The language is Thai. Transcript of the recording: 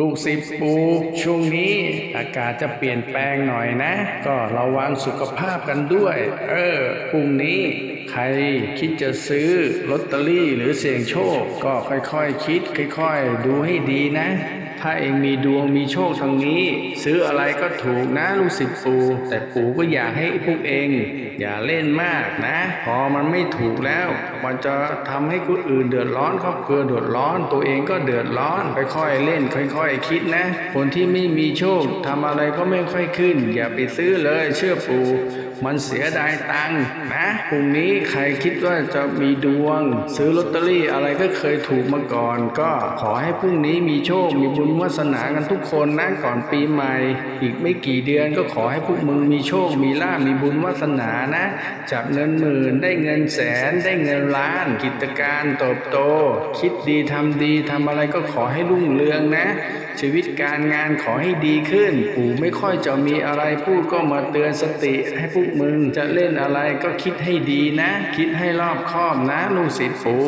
ลูกศิษย์ปูช่วงนี้อากาศจะเปลี่ยนแปลงหน่อยนะ ก็ระวังสุขภาพกันด้วย เออพรุ่งนี้ ใครคิดจะซื้อลอตเตอรี่หรือเสี่ยงโชค ก็ค่อยๆคิด ค่อย ๆ ดูให้ดีนะ ถ้าเองมีดวงมีโชคทางนี้ ซื้ออะไรก็ถูกนะลูกศิษย์ปู่แต่ปู่ก็อยากให้พวกเอง อย่าเล่นมากนะ พอมันไม่ถูกแล้ว มันจะทำให้คนอื่นเดือดร้อนครอบครัวเดือดร้อน ตัวเองก็เดือดร้อน ค่อยๆเล่น ค่อยๆคิดนะ คนที่ไม่มีโชคทำอะไรก็ไม่ค่อยขึ้น อย่าไปซื้อเลยเชื่อปู่มันเสียดายตังค์นะพรุ่งนี้ใครคิดว่าจะมีดวง ซื้อลอตเตอรี่อะไรก็เคยถูกมาก่อน ก็ขอให้พรุ่งนี้มีโชคมีบุญวาสนากันทุกคนนะก่อนปีใหม่ อีกไม่กี่เดือนก็ขอให้พวกมึงมีโชค มีลาภมีบุญวาสนานะจากเงินหมื่นได้เงินแสนได้เงินล้าน กิจการเติบโต คิดดีทำดีทำอะไรก็ขอให้รุ่งเรืองนะ ชีวิตการงานขอให้ดีขึ้นปู่ไม่ค่อยจะมีอะไรพูดก็มาเตือนสติให้พวกมึงจะเล่นอะไรก็คิดให้ดีนะ คิดให้รอบคอบนะลูกศิษย์ปู่